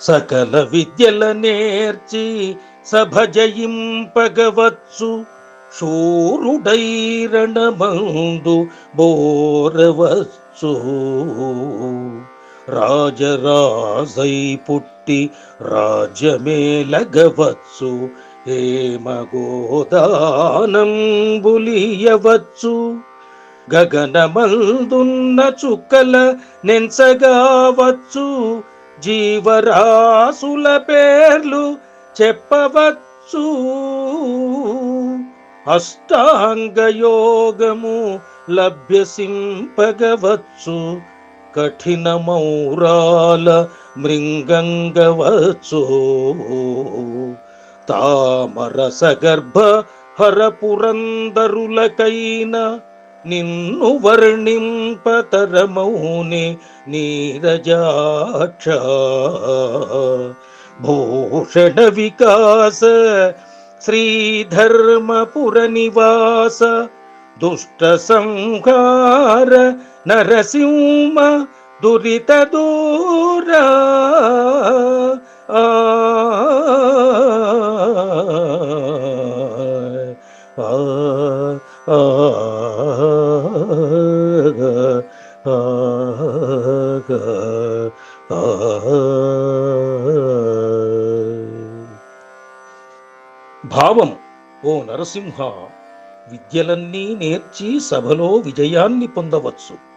సకల విద్యల నేర్చి సభ జయింపగవచ్చు. శూరుడైరణమందు బోరవచ్చు. రాజరాజై పుట్టి రాజ్యమేలగవచ్చు హేమగోదానం బులియవచ్చు గగనమందున్న చుక్కల నెంచగావచ్చు. జీవరాశుల పేర్లు చెప్పవచ్చు. అష్టాంగయోగము లభ్యసింపగవచ్చు. కఠిన మౌరాల మృంగంగవచ్చు. తామరస హర పురందరులకైనా నిన్ను వర్ణింపతరమౌని నీరజాక్ష భూషణ వికాస శ్రీధర్మపుర నివాస దుష్ట సంహార నరసింహ దురిత దూరా ఆ ఆ ఆ భావం ఓ నరసింహ విద్యలన్నీ నేర్చి సభలో విజయాన్ని పొందవచ్చు.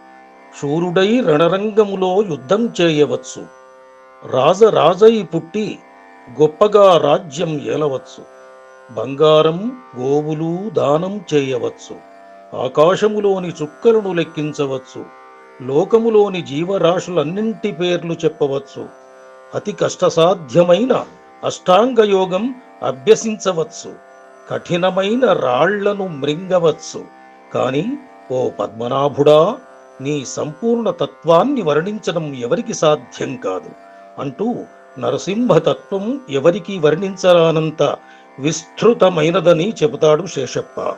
శూరుడై రణరంగములో యుద్ధం చేయవచ్చు. రాజరాజై పుట్టి గొప్పగా రాజ్యం ఏలవచ్చు. బంగారం గోవులు దానం చేయవచ్చు. ఆకాశములోని చుక్కలను లెక్కించవచ్చు. లోకములోని జీవరాశులన్నింటి పేర్లు చెప్పవచ్చు. అతి కష్టసాధ్యమైన అష్టాంగయోగం అభ్యసించవచ్చు. కఠినమైన రాళ్ళను మృంగవచ్చు. కాని ఓ పద్మనాభుడా నీ సంపూర్ణ తత్వాన్ని వర్ణించడం ఎవరికి సాధ్యం కాదు. అంటూ నరసింహతత్వం ఎవరికీ వర్ణించరానంత విస్తృతమైనదని చెబుతాడు శేషప్ప.